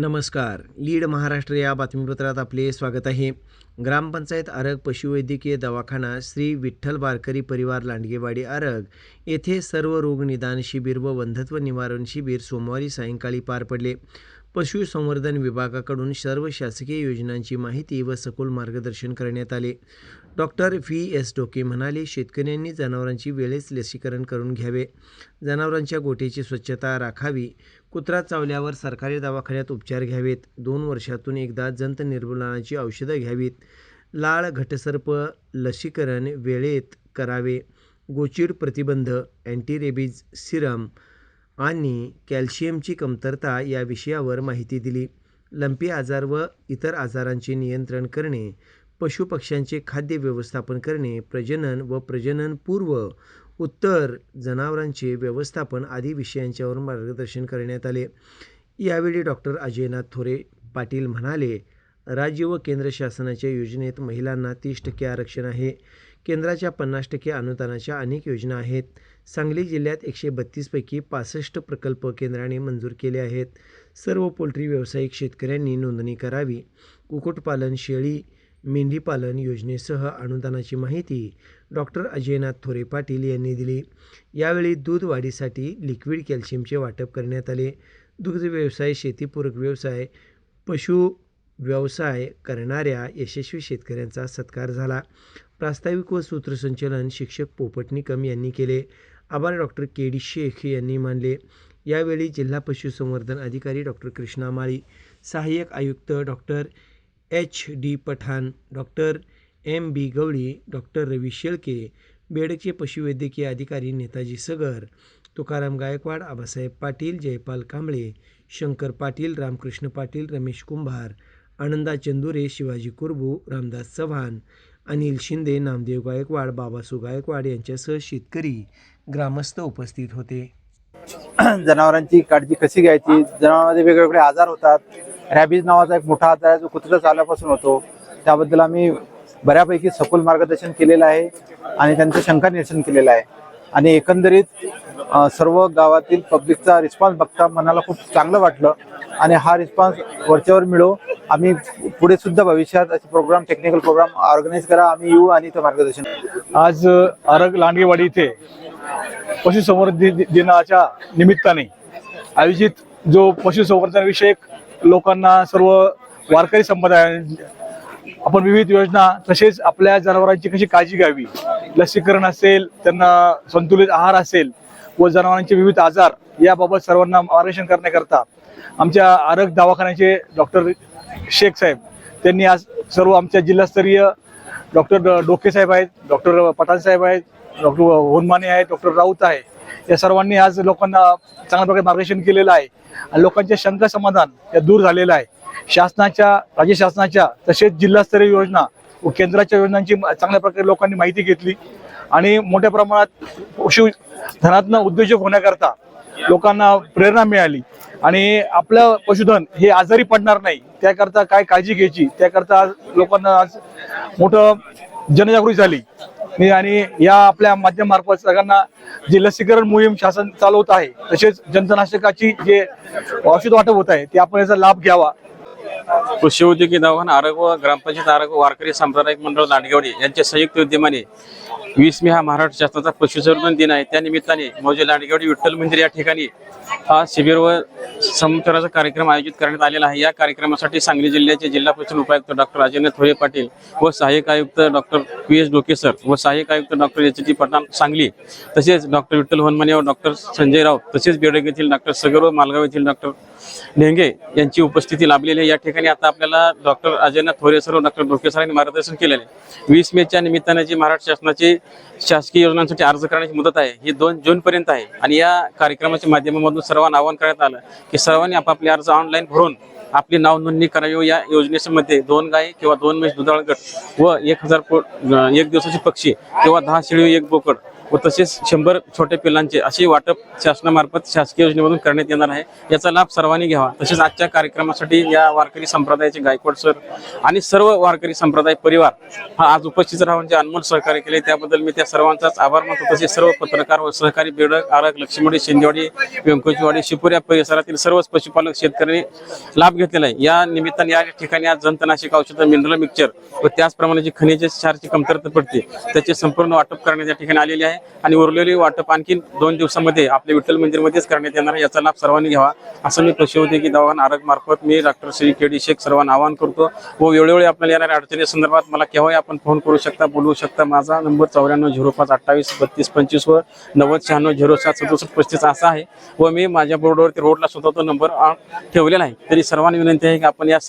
नमस्कार. लीड महाराष्ट्र या बातमीपत्रात आपले स्वागत आहे. ग्रामपंचायत आरग पशुवैद्यकीय दवाखाना श्री विठ्ठल बारकरी परिवार लांडगेवाडी आरग. येथे सर्व रोग निदान शिबिर व वंधत्व निवारण शिबिर सोमवारी सायंकाळी पार पडले. पशुसंवर्धन विभागाकडून सर्व शासकीय योजनांची माहिती व सखोल मार्गदर्शन करण्यात आले. Doctor V. एस. डोके म्हणाले शेतकऱ्यांनी जनावरांची वेळेस लसीकरण करून घ्यावे. जनावरांच्या गोठ्याची स्वच्छता राखावी. कुत्रा चावल्यावर सरकारी दवाखान्यात उपचार घ्यावेत. दोन वर्षातून एकदा जंत निर्मूलनाची औषधं घ्यावीत. लाळ घटसर्प लसीकरण वेळेत करावे. गोचीड प्रतिबंध अँटीरेबीज सिरम आणि कॅल्शियमची कमतरता या विषयावर माहिती दिली. लंपी आजार व इतर आजारांचे नियंत्रण करणे पशुपक्ष्यांचे खाद्य व्यवस्थापन करणे प्रजनन व प्रजननपूर्व उत्तर जनावरांचे व्यवस्थापन आदी विषयांच्यावर मार्गदर्शन करण्यात आले. यावेळी डॉक्टर अजयनाथ थोरे पाटील म्हणाले राज्य व केंद्र शासनाच्या योजनेत महिलांना तीस टक्के आरक्षण आहे. केंद्राच्या पन्नास टक्के अनुदानाच्या अनेक योजना आहेत. सांगली जिल्ह्यात एकशे बत्तीसपैकी पासष्ट प्रकल्प केंद्राने मंजूर केले आहेत. सर्व पोल्ट्री व्यावसायिक शेतकऱ्यांनी नोंदणी करावी. कुक्कुटपालन शेळी मेंढीपालन योजनेसह अनुदानाची माहिती डॉक्टर अजयनाथ थोरे पाटील यांनी दिली. यावेळी दूध वाढीसाठी लिक्विड कॅल्शियमचे वाटप करण्यात आले. दुग्ध व्यवसाय शेतीपूरक व्यवसाय पशु व्यवसाय करणाऱ्या यशस्वी शेतकऱ्यांचा सत्कार झाला. प्रास्ताविक व सूत्रसंचलन शिक्षक पोपटनिकम यांनी केले. आभार डॉक्टर के डी शेख यांनी मानले. यावेळी जिल्हा पशुसंवर्धन अधिकारी डॉक्टर कृष्णा माळी सहाय्यक आयुक्त doctor H D Pathan doctor M B Gawali doctor Ravi Shelke बेडचे पशुवैद्यकीय अधिकारी नेताजी सगर तुकाराम गायकवाड आबासाहेब पाटील जयपाल कांबळे शंकर पाटील रामकृष्ण पाटील रमेश कुंभार आनंदा चंदुरे शिवाजी कुरबू रामदास चव्हाण अनिल शिंदे नामदेव गायकवाड बाबासू गायकवाड यांच्यासह शेतकरी ग्रामस्थ उपस्थित होते. जनावरांची काळजी कशी घ्यायची? जनावरांमध्ये वेगवेगळे आजार होतात. रॅबीज नावाचा एक मोठा आजार आहे जो कुत्रा चालल्यापासून होतो. त्याबद्दल आम्ही बऱ्यापैकी सखोल मार्गदर्शन केलेलं आहे आणि त्यांचं शंका निरसन केलेलं आहे. आणि एकंदरीत सर्व गावातील पब्लिकचा रिस्पॉन्स बघता मनाला खूप चांगलं वाटलं. आणि हा रिस्पॉन्स वरच्यावर मिळो. आम्ही पुढे सुद्धा भविष्यात असे प्रोग्राम टेक्निकल प्रोग्राम ऑर्गनाईज करा. आम्ही येऊ आणि ते मार्गदर्शन आज आरग लांडगेवाडी इथे पशुसंवर्धन दि- दिनाच्या निमित्ताने आयोजित जो पशुसंवर्धन विषयक लोकांना सर्व वारकरी संप्रदाय आपण विविध योजना तसेच आपल्या जनावरांची कशी काळजी घ्यावी लसीकरण असेल त्यांना संतुलित आहार असेल व जनावरांचे विविध आजार याबाबत सर्वांना मार्गदर्शन करण्याकरता आमच्या आरोग्य दवाखान्याचे डॉक्टर शेख साहेब त्यांनी आज सर्व आमच्या जिल्हास्तरीय डॉक्टर डोके साहेब आहेत डॉक्टर पठाण साहेब आहेत डॉक्टर होनमाने आहेत डॉक्टर राऊत आहे. या सर्वांनी आज लोकांना चांगल्या प्रकारे मार्गदर्शन केलेलं आहे. आणि लोकांचे शंका समाधान या दूर झालेलं आहे. शासनाच्या राज्य शासनाच्या तसेच जिल्हास्तरीय योजना व केंद्राच्या योजनांची म- चांगल्या प्रकारे लोकांनी माहिती घेतली. आणि मोठ्या प्रमाणात पशुधनातनं उद्योजक होण्याकरता लोकांना प्रेरणा मिळाली. आणि आपलं पशुधन हे आजारी पडणार नाही. त्याकरता काय काळजी घ्यायची? त्याकरता आज लोकांना आज मोठं जनजागृती झाली. आणि- आणि या आपल्या माध्यमामार्फत सगळ्यांना जे लसीकरण मोहीम शासन चालवत आहे तसेच जंतनाशकाची जे औषध वाटप होत आहे ते आपण याचा लाभ घ्यावा. पशुवैद्यकीय दवाखाना आरोग्य व ग्रामपंचायत आरोग्य वारकरी सांप्रदायिक मंडळ लांडगेवाडी यांच्या संयुक्त उद्यमाने वीस मे हा महाराष्ट्र शासनाचा पशुसंवर्धन दिन आहे. त्या निमित्ताने मौजे लांडगेवाडी विठ्ठल मंदिर या ठिकाणी हा शिबिर व संचाराचा कार्यक्रम आयोजित करण्यात आलेला आहे. या कार्यक्रमासाठी सांगली जिल्ह्याचे जिल्हा परिषद उपायुक्त डॉक्टर राजेंद्र थोरे पाटील व सहाय्यक आयुक्त doctor P S Doke sir व सहाय्यक आयुक्त doctor H T Pathan Sangli तसेच डॉक्टर विठ्ठल हनुमाने व डॉक्टर संजय राव तसेच बेडग येथील डॉक्टर सगर व मालगाव येथील डॉक्टर ढेंगे यांची उपस्थिती लाभलेली आहे. या ठिकाणी ठिकाणी आता आपल्याला डॉक्टर अजयनाथ थोरे सर व डॉक्टर डोके सरांनी मार्गदर्शन केलेले आहे. वीस मेच्या निमित्ताने जी महाराष्ट्र शासनाची शासकीय योजनांसाठी अर्ज करण्याची मुदत आहे ही दोन जून पर्यंत आहे. आणि या कार्यक्रमाच्या माध्यमामधून सर्वांना आवाहन करण्यात आलं की सर्वांनी आपापले अर्ज ऑनलाईन भरून आपली नाव नोंदणी करावी. या योजनेमध्ये दोन गाय किंवा दोन म्हैस दुधाळ गट व एक हजार एक दिवसाचे पक्षी किंवा दहा शेळी एक बोकड व तसेच शंभर छोटे पिलांचे असे वाटप शासनामार्फत शासकीय योजनेमधून करण्यात येणार आहे. याचा लाभ सर्वांनी घ्यावा. तसेच आजच्या कार्यक्रमासाठी या वारकरी संप्रदायाचे गायकवाड सर आणि सर्व वारकरी संप्रदाय परिवार हा आज उपस्थित राहून जे म्हणजे अनमोल सहकार्य केले. त्याबद्दल मी त्या सर्वांचाच आभार मानतो. तसेच सर्व पत्रकार व सहकारी बेडक आरक लक्ष्मीवाडी शिंदेवाडी व्यंकजीवाडी शिपूर या परिसरातील सर्वच पशुपालक शेतकऱ्यांनी लाभ घेतलेला आहे. या निमित्ताने या ठिकाणी आज जंतनाशक औषधं मिनरल मिक्सचर व त्याचप्रमाणे जी खनिज क्षारची कमतरता पडते त्याचे संपूर्ण वाटप करण्यात या ठिकाणी आलेले आहे. आणि उरलेली वाटप आणखी दोन दिवसामध्ये आपल्या विठ्ठल मंदिरमध्येच करण्यात येणार आहे. याचा लाभ सर्वांनी घ्यावा. असं मी पशुवैद्यकीय दवाखान आरोग्य मार्फत मी doctor Shri K D Shaikh सर्वांना आवाहन करतो. व वेळोवेळी आपल्याला येणाऱ्या अडचणी संदर्भात मला केव्हाही आपण फोन करू शकता बोलवू शकता. माझा नंबर चौऱ्याण्णव झिरो पाच अठ्ठावीस बत्तीस पंचवीस व नव्वद शहाण्णव झिरो सात सदुसष्ट पस्तीस असा आहे. व मी माझ्या बोर्डवरती रोडला सुद्धा तो नंबर ठेवलेला आहे. तरी सर्वांनी विनंती आहे की आपण या